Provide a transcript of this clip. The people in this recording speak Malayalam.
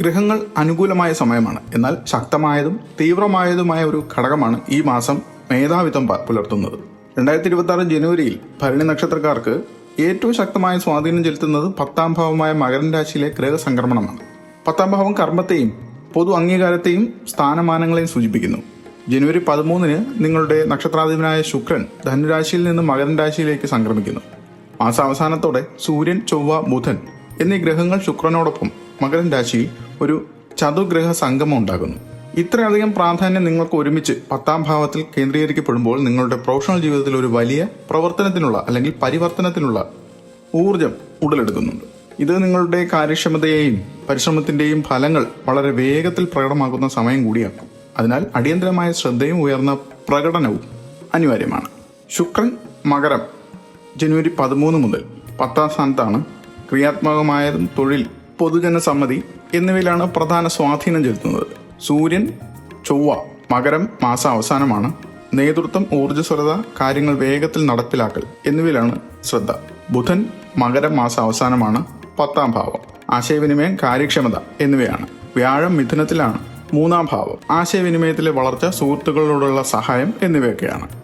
ഗ്രഹങ്ങൾ അനുകൂലമായ സമയമാണ്. എന്നാൽ ശക്തമായതും തീവ്രമായതുമായ ഒരു ഘടകമാണ് ഈ മാസം മേധാവിത്വം പുലർത്തുന്നത്. രണ്ടായിരത്തി ഇരുപത്തി ആറ് ജനുവരിയിൽ ഭരണി നക്ഷത്രക്കാർക്ക് ഏറ്റവും ശക്തമായ സ്വാധീനം ചെലുത്തുന്നത് പത്താം ഭാവമായ മകരൻ രാശിയിലെ ഗ്രഹസംക്രമണമാണ് പത്താം ഭാവം കർമ്മത്തെയും പൊതു അംഗീകാരത്തെയും സ്ഥാനമാനങ്ങളെയും സൂചിപ്പിക്കുന്നു. ജനുവരി പതിമൂന്നിന് നിങ്ങളുടെ നക്ഷത്രാധിപനായ ശുക്രൻ ധനുരാശിയിൽ നിന്ന് മകരൻ രാശിയിലേക്ക് സംക്രമിക്കുന്നു. മാസാവസാനത്തോടെ സൂര്യൻ ചൊവ്വ ബുധൻ എന്നീ ഗ്രഹങ്ങൾ ശുക്രനോടൊപ്പം മകരൻ രാശിയിൽ ഒരു ചതുഗ്രഹ സംഗമം ഉണ്ടാകുന്നു. ഇത്രയധികം പ്രാധാന്യം നിങ്ങൾക്ക് ഒരുമിച്ച് പത്താം ഭാവത്തിൽ കേന്ദ്രീകരിക്കപ്പെടുമ്പോൾ നിങ്ങളുടെ പ്രൊഫഷണൽ ജീവിതത്തിൽ ഒരു വലിയ പ്രവർത്തനത്തിനുള്ള അല്ലെങ്കിൽ പരിവർത്തനത്തിനുള്ള ഊർജം ഉടലെടുക്കുന്നുണ്ട്. ഇത് നിങ്ങളുടെ കാര്യക്ഷമതയെയും പരിശ്രമത്തിന്റെയും ഫലങ്ങൾ വളരെ വേഗത്തിൽ പ്രകടമാക്കുന്ന സമയം കൂടിയാക്കും. അതിനാൽ അടിയന്തരമായ ശ്രദ്ധയും ഉയർന്ന പ്രകടനവും അനിവാര്യമാണ്. ശുക്രൻ മകരം ജനുവരി പതിമൂന്ന് മുതൽ പത്താം സ്ഥാനത്താണ് ക്രിയാത്മകമായതും തൊഴിൽ പൊതുജനസമ്മതി എന്നിവയിലാണ് പ്രധാന സ്വാധീനം ചെലുത്തുന്നത്. സൂര്യൻ ചൊവ്വ മകരം മാസ അവസാനമാണ്. നേതൃത്വം ഊർജസ്വലത കാര്യങ്ങൾ വേഗത്തിൽ നടപ്പിലാക്കൽ എന്നിവയിലാണ് ശ്രദ്ധ. ബുധൻ മകരം മാസ അവസാനമാണ്. പത്താം ഭാവം. ആശയവിനിമയം കാര്യക്ഷമത എന്നിവയാണ്. വ്യാഴം മിഥുനത്തിലാണ്. മൂന്നാം ഭാവം. ആശയവിനിമയത്തിലെ വളർച്ച സുഹൃത്തുക്കളോടുള്ള സഹായം എന്നിവയൊക്കെയാണ്.